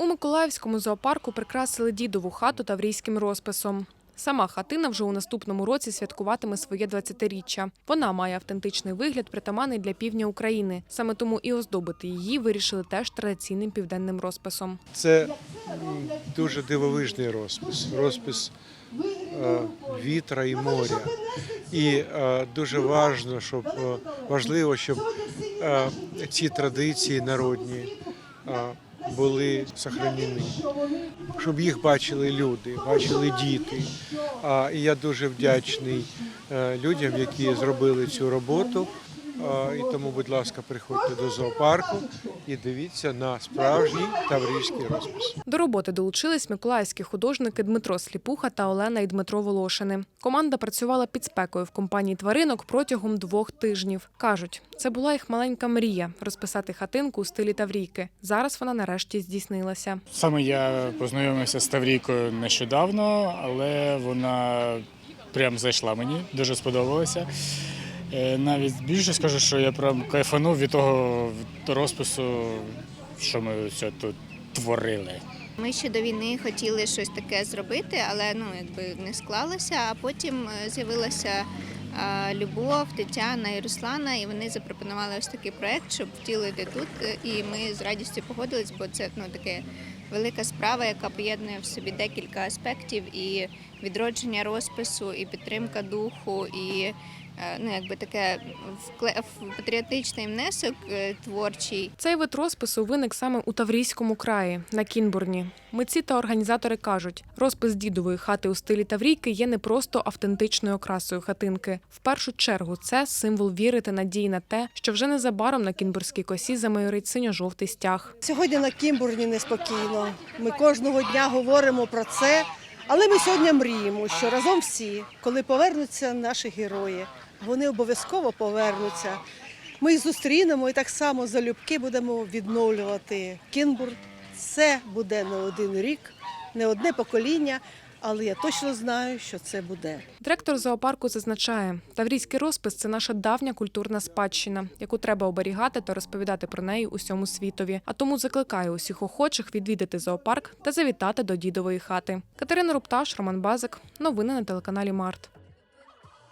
У Миколаївському зоопарку прикрасили дідову хату таврійським розписом. Сама хатина вже у наступному році святкуватиме своє 20-річчя. Вона має автентичний вигляд, притаманний для півдня України. Саме тому і оздобити її вирішили теж традиційним південним розписом. Це дуже дивовижний розпис, розпис е, вітра і моря. І е, дуже важливо, щоб, е, важливо, щоб е, ці традиції народні е, були сохранені, щоб їх бачили люди, бачили діти. А, і я дуже вдячний е, людям, які зробили цю роботу. І тому, будь ласка, приходьте до зоопарку і дивіться на справжній таврійський розпис. До роботи долучились миколаївські художники Дмитро Сліпуха та Олена і Дмитро Волошини. Команда працювала під спекою в компанії тваринок протягом двох тижнів. кажуть, це була їх маленька мрія розписати хатинку у стилі Таврійки. Зараз вона нарешті здійснилася. Саме я познайомився з Таврійкою нещодавно, але вона прям зайшла мені, дуже сподобалася. Е, Навіть більше скажу, що я прям кайфанув від того розпису, що ми все тут творили. Ми ще до війни хотіли щось таке зробити, але ну якби не склалося. А потім е, з'явилася Любов, Тетяна і Руслана, і вони запропонували ось такий проект, щоб втілити тут. Е, І ми з радістю погодились, бо це ну таке велика справа, яка поєднує в собі декілька аспектів: і відродження розпису, і підтримка духу, і е, ну якби таке вкле- в- патріотичний внесок е, творчий. Цей вид розпису виник саме у Таврійському краї на Кінбурні. Митці та організатори кажуть, розпис дідової хати у стилі Таврійки є не просто автентичною окрасою хатинки. В першу чергу це символ віри та надії на те, що вже незабаром на Кінбурзькій косі замайорить синьо-жовтий стяг. Сьогодні на Кімбурні неспокійно. Ми кожного дня говоримо про це, але ми сьогодні мріємо, що разом всі, коли повернуться наші герої, вони обов'язково повернуться. Ми їх зустрінемо і так само залюбки будемо відновлювати Кінбург. Це буде не один рік, не одне покоління, але я точно знаю, що це буде. Директор зоопарку зазначає, таврійський розпис це наша давня культурна спадщина, яку треба оберігати та розповідати про неї усьому світові. А тому закликає усіх охочих відвідати зоопарк та завітати до дідової хати. Катерина Рупташ, Роман Базик. Новини на телеканалі Март.